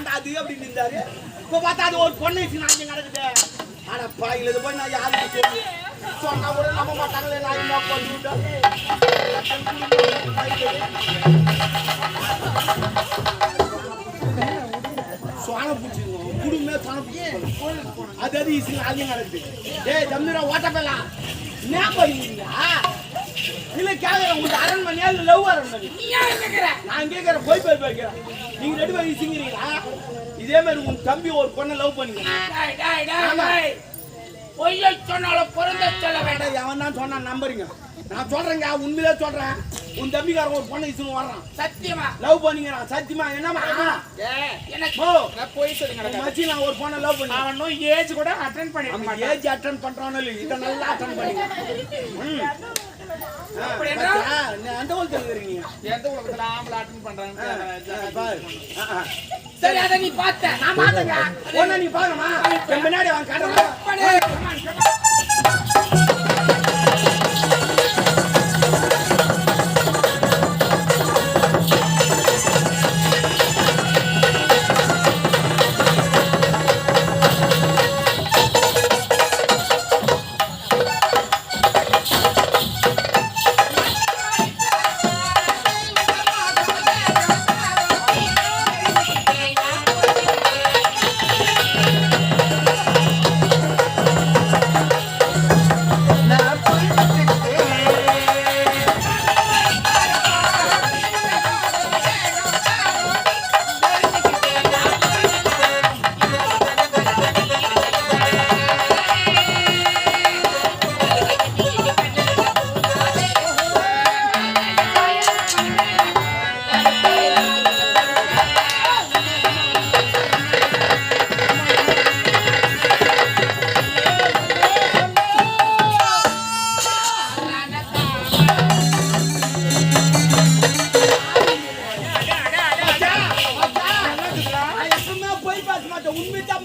தாண்டா அது அப்படின்னு இருந்தாரு இப்ப பார்த்தா அது ஒரு பொண்ணு நான் கிடக்குது ஆனா பாயில இது போய் நான் யாருக்கு சொல்லி சொன்னா கூட நம்ப மாட்டாங்களே நான் என்ன பண்ணிவிட்டேன் சோன பிடிச்சிருக்கோம். குடும்பமே சோன பிடிச்சிருக்கோம். அது அது ஈஸி நாளைக்கு நடக்குது. ஏய் தம்பிரா ஓட்டப்பெல்லாம். என்ன பண்ணுவீங்களா இல்ல கேக்குறேன் உங்களுக்கு அரண்மனையா இல்ல லவ் அரண்மனை நான் கேக்குறேன் போய் போய் போய்க்கிறேன் நீங்க ரெண்டு பேரும் ஈஸிங்கிறீங்களா இதே மாதிரி உங்க தம்பி ஒரு பொண்ணை லவ் பண்ணீங்க பொய்யை சொன்னாலும் பொருந்த சொல்ல வேண்டாம். எவன் தான் சொன்னா நம்புறீங்க. நான் சொல்றேங்க உண்மையிலே சொல்றேன். உன் தம்பிக்காரன் ஒரு பொண்ணை இசுன்னு வர்றான். சத்தியமா? லவ் பண்ணீங்க சத்தியமா? என்னமா எனக்கு நான் போய் சொல்லுங்க உன் மச்சி நான் ஒரு பொண்ணை லவ் பண்ணி அவன் இன்னும் ஏஜ் கூட நம்ம மாட்டான். ஏஜ் அட்டன் பண்றானோ இல்லையோ? இதை நல்லா அட்டன் பண்ணீங்க அந்த ஊர் தெரிஞ்சுக்கிறீங்க எந்த உலகத்துல ஆம்பளை பண்றாங்க. சரி அதை நீ பார்த்த. நான் மாத்தங்க ஒண்ணா நீ பாருமா பின்னாடி அவன் காட்டுறான்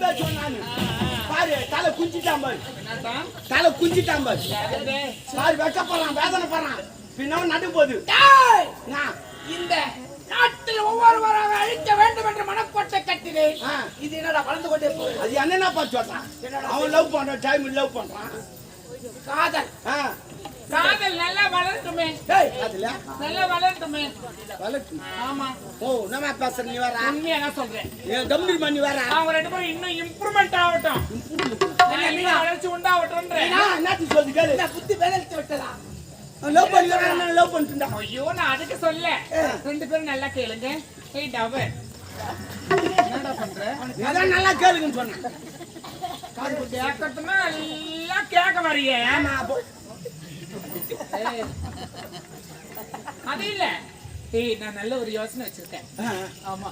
தான் பாரு தலை குஞ்சிட்டான் பாரு. தலை குஞ்சிட்டான் பாரு. பாரு வெக்கப்படுறான் வேதனைப்படுறான். பின்ன நடு போகுது. இந்த நாட்டில் ஒவ்வொருவராக அழிக்க வேண்டும் என்ற மனக்கோட்டை கட்டினேன். இது என்னடா வளர்ந்து கொண்டே போகுது? அது என்னென்ன பார்த்து சொல்றான் அவன் லவ் பண்றான் டைம் லவ் பண்றான். காதல். காதல் நல்லா அதுல? நல்லா வளரட்டுமே வளர்ச்சி ஆமா. ஓ நம்ம பேசுற நீ வர உண்மையா நான் சொல்றேன். ஏன் தம்பி பண்ணி வர அவங்க ரெண்டு பேரும் இன்னும் இம்ப்ரூவ்மெண்ட் ஆகட்டும். இன்னும் வளர்ச்சி உண்டாகட்டும்ன்ற என்னத்து சொல்லு கேளு. என்ன புத்தி வேதளித்து விட்டதா? லவ் பண்ணி லவ் பண்ணிட்டுண்டா ஐயோ நான் அதுக்கு சொல்ல. ரெண்டு பேரும் நல்லா கேளுங்க. ஏய் டவர். என்னடா பண்ற? அதான் நல்லா கேளுங்கன்னு சொன்னேன். கேட்கறதுன்னா நல்லா கேட்க வரியே. ஆமா. அது இல்ல. ஏய் நான் நல்ல ஒரு யோசனை வச்சிருக்கேன். ஆமா.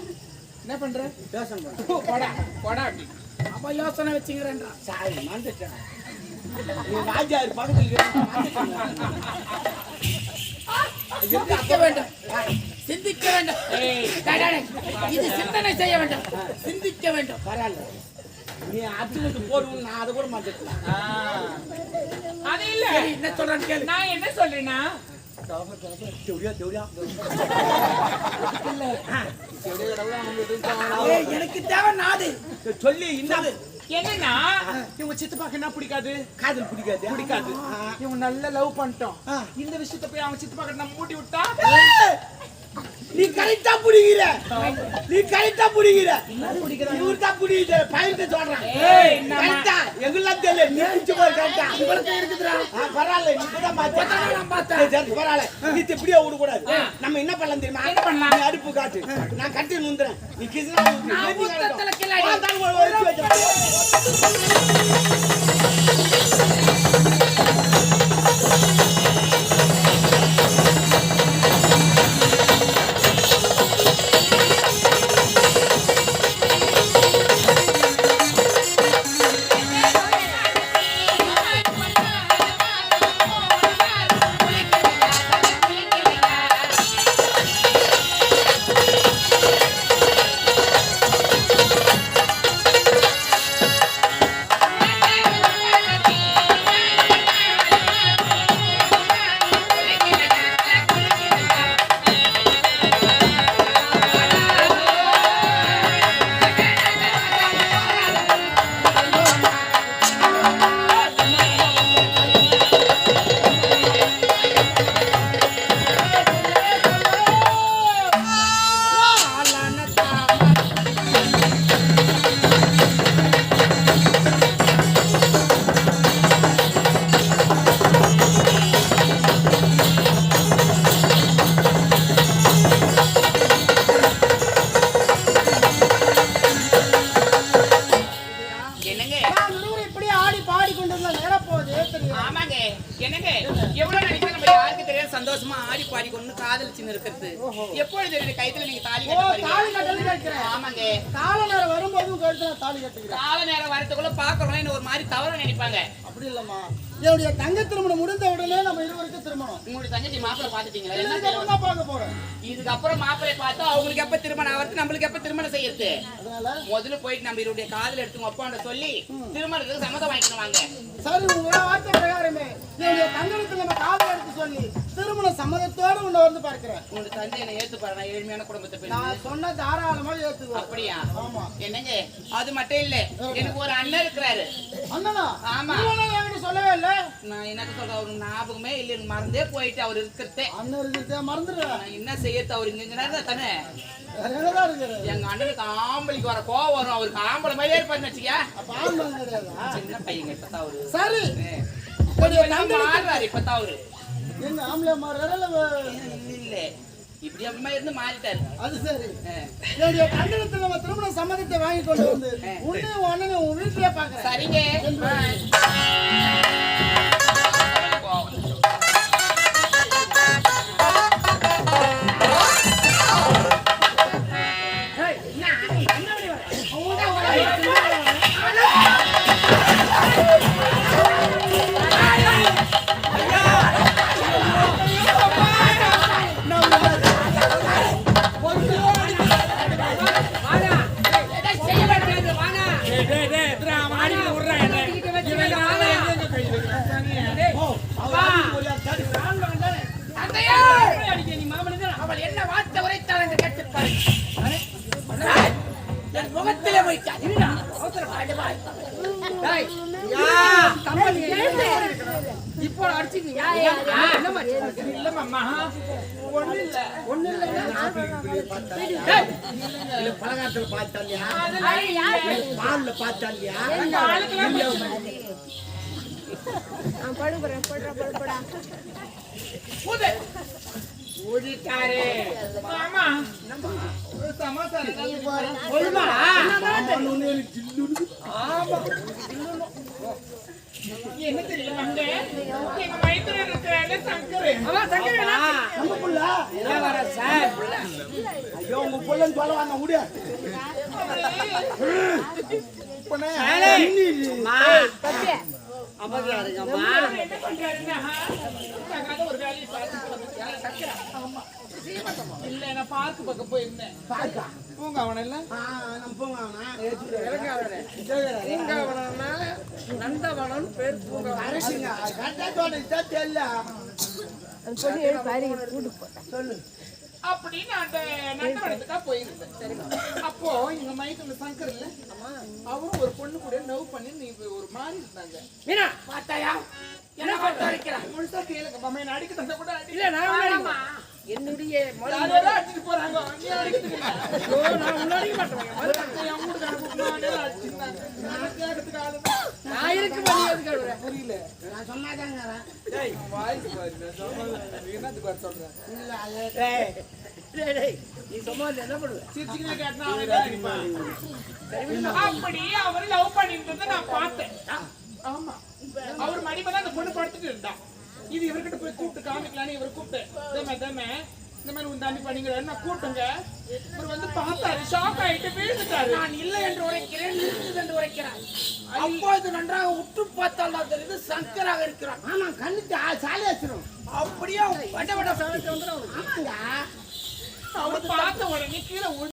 என்ன பண்ற? பேசணும் கொடா கொடா அப்படி. அப்ப யோசனை வச்சுக்கிறேன்றா. சாரி மறந்துட்டேன். நீ ராஜாரு பக்கத்துல வேண்டும். சிந்திக்க வேண்டும். இது சிந்தனை செய்ய வேண்டும். சிந்திக்க வேண்டும். பரவாயில்ல. நீ அச்சுக்கிட்டு போடுவோம் நான் அதை கூட ஆ. அது இல்ல. என்ன சொல்றான்னு கேளு. நான் என்ன சொல்றேன்னா? எனக்கு தேவை நாடு. சொல்லி இன்னது என்னன்னா இவங்க சித்தப்பாக்கு என்ன பிடிக்காது? காதல் பிடிக்காது. பிடிக்காது. இவங்க நல்ல லவ் பண்ணிட்டோம். இந்த விஷயத்த போய் அவங்க சித்தப்பாக்கு நம்ம மூட்டி விட்டா? நீ கரெக்டா புடிக்கிற நீ கரெக்டா புடிக்கிற? இவரு தான் புடிக்கிற பையன்கிட்ட சொல்றான் கரெக்டா. எங்கெல்லாம் தெரியல. நீ பிடிச்சு போய் கரெக்டா. இவருக்கு இருக்குதுடா. பரவாயில்ல. நீ கூட பார்த்தேன். பார்த்தேன் பரவாயில்ல. நீ இப்படியே விடக்கூடாது நம்ம என்ன பண்ணலாம் தெரியுமா? என்ன பண்ணலாம்? நீ அடுப்பு காட்டு. நான் கட்டி நுந்துறேன். நீ கிருஷ்ணா நான் ஊத்தத்துல கில்லாடி. எப்பொழுது என்னுடைய கைத்துல நீங்க தாலி ஓ கட்ட தாலி போறீங்க கட்டணும் கேட்கிறேன் ஆமாங்க. கால நேரம் வரும்போது கழுத்து நான் தாலி கால நேரம் வரத்துக்குள்ள பாக்குறோம் என்ன ஒரு மாதிரி தவறு நினைப்பாங்க. அப்படி இல்லம்மா. என்னுடைய தங்க திருமணம் முடிந்த உடனே நம்ம இருவருக்கும் திருமணம். உங்களுடைய தங்கச்சி மாப்பிள்ளை பாத்துட்டீங்களா என்ன இதுக்கப்புறம் பார்க்க போறேன். இதுக்கப்புறம் மாப்பிள்ளை பார்த்தா அவங்களுக்கு எப்ப திருமணம் ஆகிறது நம்மளுக்கு எப்ப திருமணம் செய்யறது? அதனால முதல்ல போயிட்டு நம்ம இவருடைய காதல் எடுத்து அப்பாண்ட சொல்லி திருமணத்துக்கு சம்மதம் வாங்கிக்கணும் வாங்க. சரி உங்க வார்த்தை பிரகாரமே. என்னுடைய தங்களுக்கு நம்ம காதல் எடுத்து சொல்லி திருமண சம்மதத்தோட உன்னை வந்து பார்க்கிறேன். உங்களுடைய தந்தை என்ன ஏத்து பாரு நான் ஏழ்மையான குடும்பத்தை பெண். நான் சொன்ன தாராளமாக ஏத்துக்குவேன். அப்படியா? ஆமா. என்னங்க? அது மட்டும் இல்ல. எனக்கு ஒரு அண்ணன் இருக்கிறாரு. அண்ணனா? ஆமா. சொல்லவே இல்ல. நான் என்ன சொல்ற அவரு ஞாபகமே இல்லை. எனக்கு மறந்தே போயிட்டு அவர் இருக்கிறதே. அண்ணன் இருக்கிறதே என்ன செய்யறது அவர் இங்க தானே எங்க அண்ணனுக்கு ஆம்பளைக்கு வர கோவம் வரும். அவருக்கு ஆம்பளை மாதிரியே இருப்பாருன்னு வச்சுக்க அப்ப ஆண்மகன் கிடையாதா. சின்ன பையங்க இப்பதான் அவரு. சரி. மாறுறாரு இப்பதான் அவரு. என்ன ஆம்பளை மாறுறாரா இல்ல. இப்படி அம்மா இருந்து மாறிட்டாரு. அது சரி. என்னுடைய தண்டனத்தில் நம்ம திருமண சம்மதத்தை வாங்கி கொண்டு வந்து உன்னை உன் அண்ணனை உன் வீட்டிலே பாக்குறேன் சரிங்க. இப்போ அடிச்சுக்கீங்க இல்லம்மா ஒண்ணு இல்ல. ஒண்ணு இல்ல. பலகாரத்துல பார்த்தாலியா பால்ல பார்த்தாலியா ஊது. ஊதிட்டாரு. மாமா, ஒரு சமாசாரம் சொல்லுமா ஒண்ணு எனக்கு ஜில்லுன்னு என்ன தெரியுமாங்க? எங்க வயித்துல இருக்கிற சங்கரு. நம்ம புள்ள ஐயோ உங்க புள்ளன்னு சொல்ல வாங்க விடு அவர் என்ன பண்றாருன்னா, தகாத ஒரு வேலையை பார்த்து போறாரு. சக்கரை. ஆமா. இல்ல நான் பார்க் பக்கம் போயிருந்தேன் பாக்கா பூங்க அவன? இல்ல நம்ம போங்க அரசுங்க, கரெக்டா சொல்லு. அப்படின்னு அந்த நந்தவனத்துக்கா போயிருந்தேன். அப்போ எங்க மைத்துல சங்கர் இல்ல. அவரும் ஒரு பொண்ணு கூட லவ் பண்ணி நீ ஒரு மாதிரி இருந்தாங்க. மீனா பார்த்தாயா? என்ன பார்த்து அடிக்கிறான் முழுசா கேளுங்க மாமா என்ன அடிக்க தந்த கூட இல்ல நான் என்னுடைய அடிச்சிட்டு போறாங்க? நீ அடிக்கிறதுக்கு மாட்டேன். நான் கேட்கறதுக்கு ஆளு இருக்கு பண்ணி புரியல. நான் சொன்னாதாங்கிறேன். வாய்ஸ் பாரு நான் சொல்றது என்னத்துக்கு வர சொல்றேன் இல்ல, அது- டேய் நீ என்ன பண்ணுவ? சிரிச்சுக்கிட்டே கேட்டா அவன் என்ன அடிப்பான் அப்படி அவர் லவ் பண்ணிட்டு நான் பார்த்தேன். ஆமா. அவர் மடிமை அந்த பொண்ணு படுத்துட்டு இருந்தா. இது இவர்கிட்ட போய் கூப்பிட்டு காமிக்கலான்னு இவர் கூப்பிட்டு தேம தேம இந்த மாதிரி உன் தண்ணி பண்ணிக்கிற நான் கூப்பிட்டுங்க? இவர் வந்து பார்த்தாரு ஷாக் ஆயிட்டு வீழ்ந்துட்டாரு. நான் இல்லை என்று உரைக்கிறேன் இருக்குது என்று உரைக்கிறேன் அப்போது நன்றாக உற்று பார்த்தால் தான் தெரியுது சங்கராக இருக்கிறான். ஆமா கண்ணுக்கு சாலை வச்சிரும். அப்படியே வட வட வந்துடும் ஆமாங்க. அவர் பார்த்த உடனே கீழே